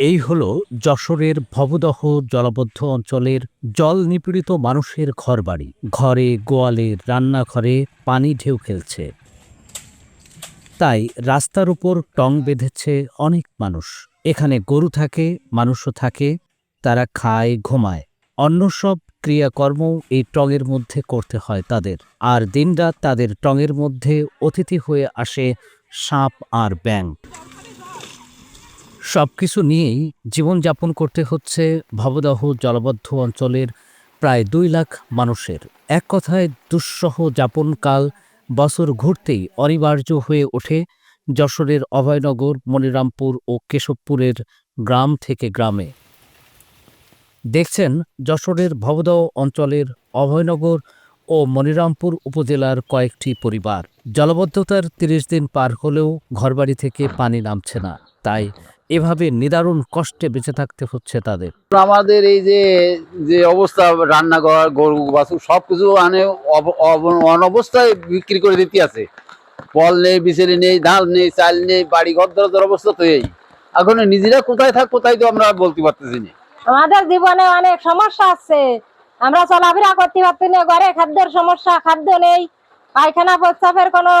এই হল যশোরের ভবদহ জলবদ্ধ অঞ্চলের জল নিপীড়িত মানুষের ঘরবাড়ি। ঘরে, গোয়ালে, রান্নাঘরে পানি ঢেউ খেলছে। তাই রাস্তার উপর টং বেঁধেছে অনেক মানুষ। এখানে গরু থাকে, মানুষও থাকে, তারা খায়, ঘুমায়। অন্য সব ক্রিয়াকর্ম এই টঙের মধ্যে করতে হয় তাদের। আর দিনরাত তাদের টঙের মধ্যে অতিথি হয়ে আসে সাপ আর ব্যাঙ। সব কিছু নিয়েই জীবনযাপন করতে হচ্ছে ভবদহ জলবদ্ধ অঞ্চলের প্রায় দুই লাখ মানুষের। এক কথায় দুঃসহ যাপনকাল বছর ঘুরতেই অনিবার্য হয়ে ওঠে যশোরের অভয়নগর, মনিরামপুর ও কেশবপুরের গ্রাম থেকে গ্রামে। দেখছেন যশোরের ভবদহ অঞ্চলের অভয়নগর ও মনিরামপুর উপজেলার কয়েকটি পরিবার। জলবদ্ধতার তিরিশ দিন পার হলেও ঘরবাড়ি থেকে পানি নামছে না। তাই এভাবে নিদারুণ কষ্টে বেঁচে থাকতে হচ্ছে তাদের। আমাদের এই যে যে অবস্থা রান্নাঘর গরু বাছুর সবকিছু মানে অব- অব- অনবস্থায় বিক্রি করে দিতে আছে। ফল নেই বিচেরি নেই ধান নেই চাল নেই বাড়ি ঘর দরজার অবস্থা তো এই। এখন নিজেরা কোথায় থাকব তাই তো আমরা বলতে পারতেছি না। আমাদের জীবনে অনেক সমস্যা আছে। আমরা চলাফেরা করতে পারছি না ঘরে খাদ্যের সমস্যা খাদ্য নেই পায়খানা প্রস্রাবের কোনো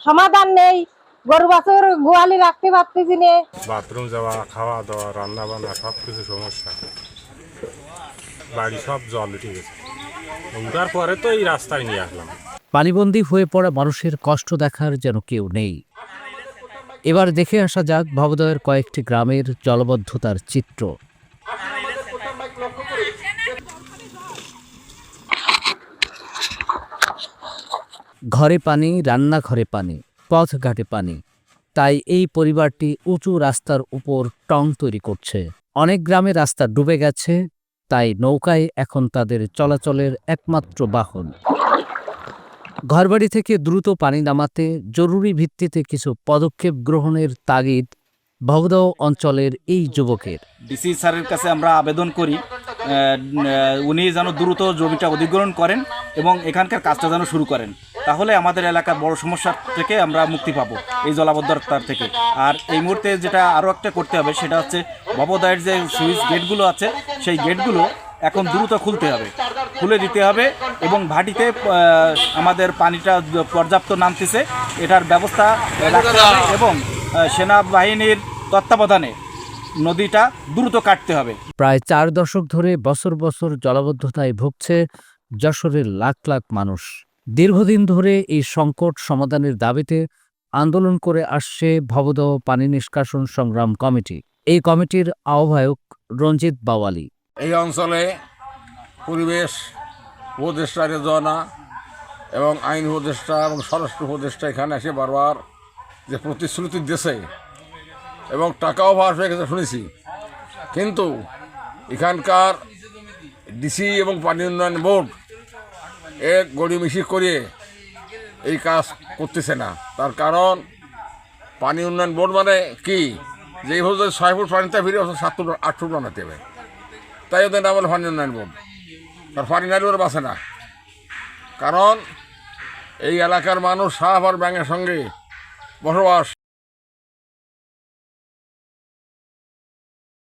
সমাধান নেই গরু বাছুর গোয়ালি রাখতে পারতেছি না। বাথরুম যাওয়া খাওয়া দাওয়া রান্না বান্না সব কিছু সমস্যা। বাড়ি সব জল উঠে গেছে। উঠার পরে তো এই রাস্তায় নিয়ে আসলাম। পানিবন্দী হয়ে পড়া মানুষের কষ্ট দেখার যেন কেউ নেই। এবার দেখে আসা যাক ভবদয়ের কয়েকটি গ্রামের জলবদ্ধতার চিত্র। ঘরে পানি, রান্নাঘরে পানি, পথঘাটে পানি। তাই এই পরিবারটি উঁচু রাস্তার উপর টং তৈরি করছে। অনেক গ্রামে রাস্তা ডুবে গেছে, তাই নৌকায় এখন তাদের চলাচলের একমাত্র বাহন। ঘরবাড়ি থেকে দ্রুত পানি নামাতে জরুরি ভিত্তিতে কিছু পদক্ষেপ গ্রহণের তাগিদ ভবদহ অঞ্চলের এই যুবকের। ডিসি স্যারের কাছে আমরা আবেদন করি উনি যেন দ্রুত জমিটা অধিগ্রহণ করেন এবং এখানকার কাজটা যেন শুরু করেন। তাহলে আমাদের এলাকার বড় সমস্যা থেকে আমরা মুক্তি পাবো, এই জলাবদ্ধতার থেকে। আর এই মুহূর্তে যেটা আরও একটা করতে হবে, সেটা হচ্ছে ভবদয়ের যে সুইচ গেটগুলো আছে, সেই গেটগুলো এখন দ্রুত খুলতে হবে। খুলে দিতে হবে এবং ভাটিতে আমাদের পানিটা পর্যাপ্ত নামতেছে, এটার ব্যবস্থা এবং সেনাবাহিনীর তত্ত্বাবধানে নদীটা দ্রুত কাটতে হবে। প্রায় চার দশক ধরে বছর বছর জলাবদ্ধতায় ভুগছে যশোরের লাখ লাখ মানুষ। দীর্ঘদিন ধরে এই সংকট সমাধানের দাবিতে আন্দোলন করে আসছে ভবদহ পানি নিষ্কাশন সংগ্রাম কমিটি। এই কমিটির আহ্বায়ক রঞ্জিত বাওয়ালি। এই অঞ্চলে পরিবেশ উপদেষ্টা রেজনা এবং আইন উপদেষ্টা এবং স্বরাষ্ট্র উপদেষ্টা এখানে এসে বারবার যে প্রতিশ্রুতি দিয়েছে এবং টাকাও পাস হয়ে গেছে শুনেছি। কিন্তু এখানকার ডিসি এবং পানি উন্নয়ন বোর্ড এর গড়িমিশি করে এই কাজ করতেছে না। তার কারণ পানি উন্নয়ন বোর্ড মানে কি? যে এইভাবে ছয় ফুট পানিতে ফিরে সাত ফুট, আট ফুট বানাতে হবে। তাই ওদের নাম হলো পানি উন্নয়ন বোর্ড। তার পানি নারী ওরা না। কারণ এই এলাকার মানুষ সাপ আর ব্যাঙের সঙ্গে বসবাস